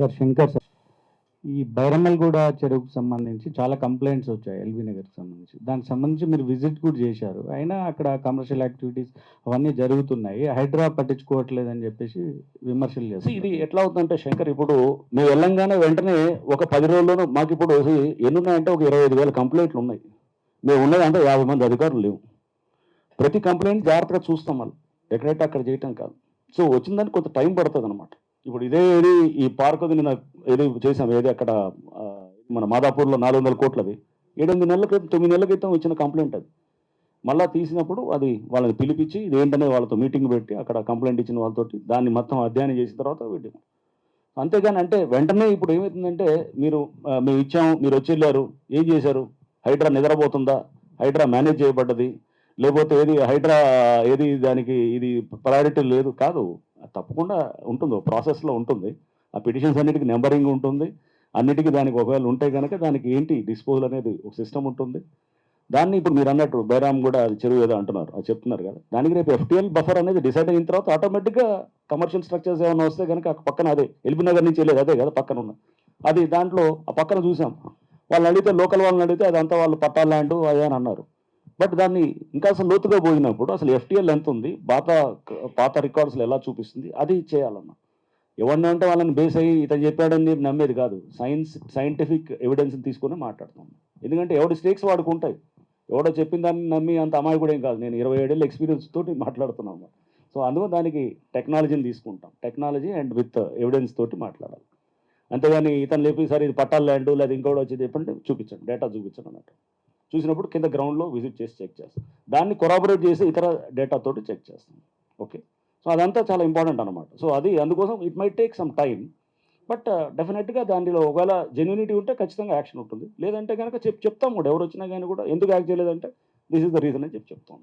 Sir Shankar sir. ఈ బైరమ్మల్గూడ చెరువుకు సంబంధించి చాలా కంప్లైంట్స్ వచ్చాయి ఎల్బీ నగర్కి సంబంధించి. దానికి సంబంధించి మీరు విజిట్ కూడా చేశారు. అయినా అక్కడ కమర్షియల్ యాక్టివిటీస్ అవన్నీ జరుగుతున్నాయి. హైడ్రా పట్టించుకోవట్లేదని చెప్పేసి విమర్శలు చేస్తారు ఇది ఎట్లా అవుతుందంటే శంకర్ ఇప్పుడు మేము వెళ్ళంగానే వెంటనే ఒక పది రోజుల్లోనూ మాకు ఇప్పుడు ఎన్ని ఉన్నాయంటే ఒక ఇరవై ఐదు వేల కంప్లైంట్లు ఉన్నాయి. మేము ఉన్నదంటే యాభై మంది అధికారులు లేవు. ప్రతి కంప్లైంట్ జాగ్రత్తగా చూస్తాం వాళ్ళు. ఎక్కడైతే అక్కడ చేయటం కాదు. సో వచ్చిందని కొంత టైం పడుతుంది అనమాట ఇప్పుడు ఇదే ఏది ఈ పార్క్ అది నిన్న ఏది చేసాం ఏది అక్కడ మన మాదాపూర్లో నాలుగు వందల కోట్లది. ఏడెనిమిది నెలల క్రితం తొమ్మిది నెలల క్రితం వచ్చిన కంప్లైంట్ అది. మళ్ళీ తీసినప్పుడు అది వాళ్ళని పిలిపించి ఇది ఏంటనే వాళ్ళతో మీటింగ్ పెట్టి అక్కడ కంప్లైంట్ ఇచ్చిన వాళ్ళతోటి దాన్ని మొత్తం అధ్యయనం చేసిన తర్వాత వీటి అంతేగాని అంటే వెంటనే ఇప్పుడు ఏమవుతుందంటే మీరు మేము ఇచ్చాము మీరు వచ్చి వెళ్ళారు ఏం చేశారు? హైడ్రా నిద్రపోతుందా? హైడ్రా మేనేజ్ చేయబడ్డది? లేకపోతే ఏది హైడ్రా ఏది దానికి ఇది ప్రయారిటీ లేదు? కాదు. తప్పకుండా ఉంటుంది ప్రాసెస్లో ఉంటుంది. ఆ పిటిషన్స్ అన్నిటికీ నెంబరింగ్ ఉంటుంది. అన్నిటికీ దానికి ఒకవేళ ఉంటే కనుక దానికి ఏంటి డిస్పోజల్ అనేది ఒక సిస్టమ్ ఉంటుంది. దాన్ని ఇప్పుడు మీరు అన్నట్టు బైరామ్ కూడా అది చెరువు ఏదో అంటున్నారు అది చెప్తున్నారు కదా. దానికి రేపు ఎఫ్టీఎల్ బఫర్ అనేది డిసైడ్ అయిన తర్వాత ఆటోమేటిక్గా కమర్షియల్ స్ట్రక్చర్స్ ఏమైనా వస్తే కనుక ఆ పక్కన అదే ఎల్బీ నగర్ నుంచి వెళ్ళేది అదే కదా పక్కన ఉన్న. అది దాంట్లో ఆ పక్కన చూసాం. వాళ్ళని అడిగితే లోకల్ వాళ్ళని అడిగితే అదంతా వాళ్ళు పట్టా ల్యాండ్ అదే అని అన్నారు. బట్ దాన్ని ఇంకా అసలు లోతుగా పోయినప్పుడు అసలు ఎఫ్టీఎల్ ఎంత ఉంది? పాత పాత రికార్డ్స్లో ఎలా చూపిస్తుంది? అది చేయాలన్న. ఎవరిని అంటే వాళ్ళని బేస్ అయ్యి ఇతను చెప్పాడని చెప్పి నమ్మేది కాదు. సైన్స్ సైంటిఫిక్ ఎవిడెన్స్ తీసుకొని మాట్లాడుతాం ఎందుకంటే ఎవడి స్టేక్స్ వాడుకుంటాయి. ఉంటాయి ఎవడో చెప్పిన దాన్ని నమ్మి అంత అమ్మాయి కూడా ఏం కాదు. నేను ఇరవై ఏడేళ్ళ ఎక్స్పీరియన్స్ తోటి మాట్లాడుతున్నాను సో అందులో దానికి టెక్నాలజీని తీసుకుంటాం. టెక్నాలజీ అండ్ విత్ ఎవిడెన్స్ తోటి మాట్లాడాలి. అంతేగాని ఇతను లేపి సార్ ఇది పట్టాల ల్యాండ్ లేదా ఇంకోటి వచ్చేది చెప్పండి చూపించండి. డేటా చూపించండి అన్నట్టు. చూసినప్పుడు కింద గ్రౌండ్లో విజిట్ చేసి చెక్ చేస్తాం. దాన్ని కొరాబరేట్ చేసి ఇతర డేటా తోటి చెక్ చేస్తాం. ఓకే సో అదంతా చాలా ఇంపార్టెంట్ అనమాట సో అది అందుకోసం it might take some time but డెఫినెట్గా దానిలో ఒకవేళ జెన్యునిటీ ఉంటే ఖచ్చితంగా యాక్షన్ ఉంటుంది. లేదంటే కనుక చెప్ చెప్తాం కూడా. ఎవరు వచ్చినా కానీ కూడా ఎందుకు యాక్ట్ చేయలేదంటే దిస్ ఇస్ ద రీజన్ అని చెప్పి చెప్తాం